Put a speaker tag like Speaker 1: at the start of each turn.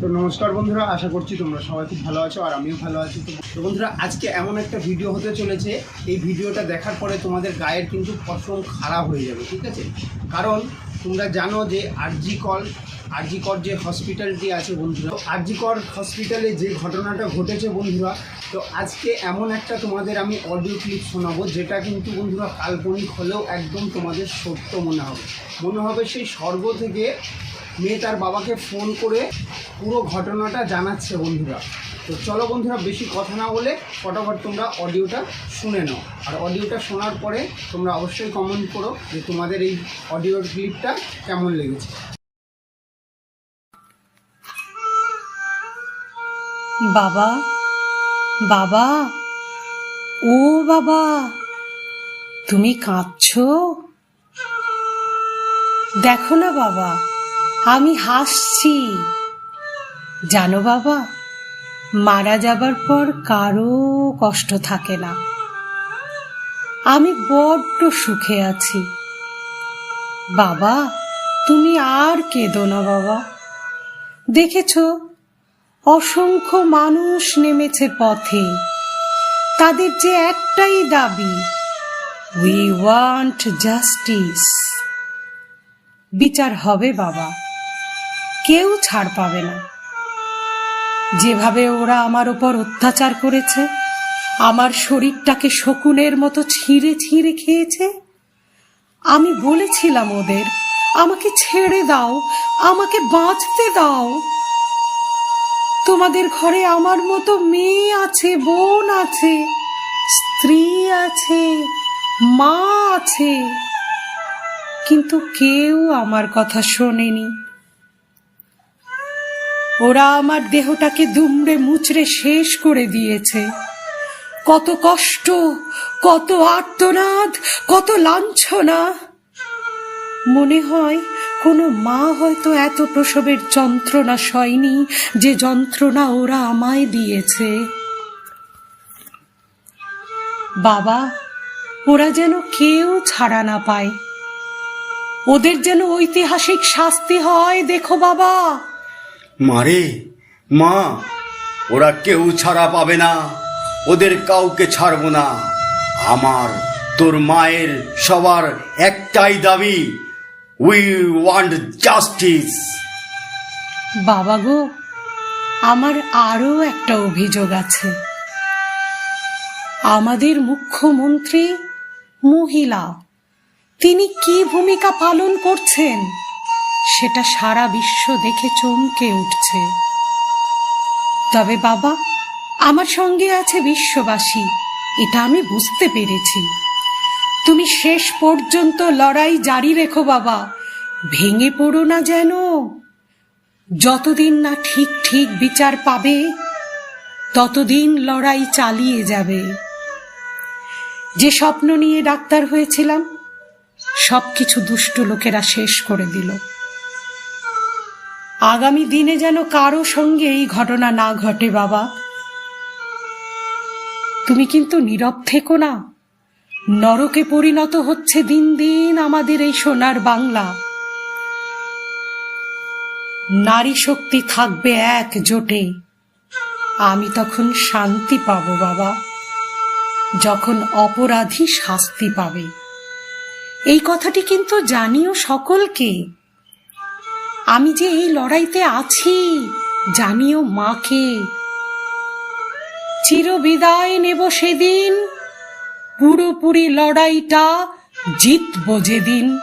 Speaker 1: তো নমস্কার বন্ধুরা, আশা করছি তোমরা সবাই খুব ভালো আছো আর আমিও ভালো আছি। তো বন্ধুরা, আজকে এমন একটা ভিডিও হতে চলেছে। এই ভিডিওটা দেখার পরে তোমাদের গায়ের কিন্তু পশম খারাপ হয়ে যাবে, ঠিক আছে? কারণ তোমরা জানো যে আরজি কল আরজি কর যে হসপিটালটি আছে বন্ধুরা, তো আরজি কর হসপিটালে যে ঘটনাটা ঘটেছে বন্ধুরা, তো আজকে এমন একটা তোমাদের আমি অডিও ক্লিপ শোনাবো, যেটা কিন্তু বন্ধুরা কাল্পনিক হলেও একদম তোমাদের সত্য মনে হবে। মনে হবে সেই স্বর্গ থেকে মেয়ে তার বাবাকে ফোন করে পুরো ঘটনাটা জানাচ্ছে বন্ধুরা। তো চলো বন্ধুরা, বেশি কথা না বলে ফটাফট তোমরা অডিওটা শুনে নাও। আর অডিওটা শোনার পরে তোমরা অবশ্যই কমেন্ট করো যে তোমাদের এই অডিও ক্লিপটা কেমন লেগেছে।
Speaker 2: বাবা বাবা, ও বাবা, তুমি কাঁদছো? দেখো না বাবা। আমি হাসছি। জানো বাবা, মারা যাবার পর কারও কষ্ট থাকে না। আমি বড্ড সুখে আছি। বাবা, তুমি আর কেঁদো না বাবা। দেখেছ, অসংখ্য মানুষ নেমেছে পথে। তাদের যে একটাই দাবি উই ওয়ান্ট জাস্টিস বিচার হবে বাবা। কেউ ছাড় পাবে না। যেভাবে ওরা আমার ওপর অত্যাচার করেছে, আমার শরীরটাকে শকুনের মতো ছিঁড়ে ছিঁড়ে খেয়েছে, আমি বলেছিলাম ওদের, আমাকে ছেড়ে দাও, আমাকে বাঁচতে দাও। তোমাদের ঘরে আমার মতো মেয়ে আছে, বোন আছে, স্ত্রী আছে, মা আছে, কিন্তু কেউ আমার কথা শোনেনি। ওরা আমার দেহটাকে দুমড়ে মুচড়ে শেষ করে দিয়েছে। কত কষ্ট, কত আর্তনাদ, কত লাঞ্ছনা। মনে হয় কোনো মা হয়তো এত প্রসবের যন্ত্রণা সয়নি যে যন্ত্রণা ওরা আমায় দিয়েছে। বাবা, ওরা যেন কেউ ছাড়া না পায়। ওদের যেন ঐতিহাসিক শাস্তি হয়, দেখো বাবা।
Speaker 3: মারে। মা, ওরা কেউ ছাড়া পাবে না। ওদের কাউকে ছাড়বো না। আমার, তোর মায়ের সবার একটাই দাবি উই ওয়ান্ট জাস্টিস
Speaker 2: বাবা গো, আমার আরও একটা অভিযোগ আছে। আমাদের মুখ্যমন্ত্রী মহিলা, তিনি কি ভূমিকা পালন করছেন? সেটা সারা বিশ্ব দেখে চমকে উঠছে। তবে বাবা, আমার সঙ্গে আছে বিশ্ববাসী, এটা আমি বুঝতে পেরেছি। তুমি শেষ পর্যন্ত লড়াই জারি রেখো বাবা, ভেঙে পড়ো না যেন। যতদিন না ঠিক ঠিক বিচার পাবে, ততদিন লড়াই চালিয়ে যাবে। যে স্বপ্ন নিয়ে ডাক্তার হয়েছিলাম, সবকিছু দুষ্ট লোকেরা শেষ করে দিল। আগামী দিনে যেন কারও সঙ্গে এই ঘটনা না ঘটে, বাবা। তুমি কিন্তু নীরব থেকো না। নরকে পরিণত হচ্ছে দিন দিন আমাদের এই সোনার বাংলা। নারী শক্তি থাকবে একজোটে আমি তখন শান্তি পাব, বাবা, যখন অপরাধী শাস্তি পাবে। এই কথাটি কিন্তু জানিও সকলকে। আমি যে এই লড়াইতে আছি জানিও মাকে। চিরবিদায় নেব সেদিন পুরোপুরি লড়াইটা জিতব যেদিন।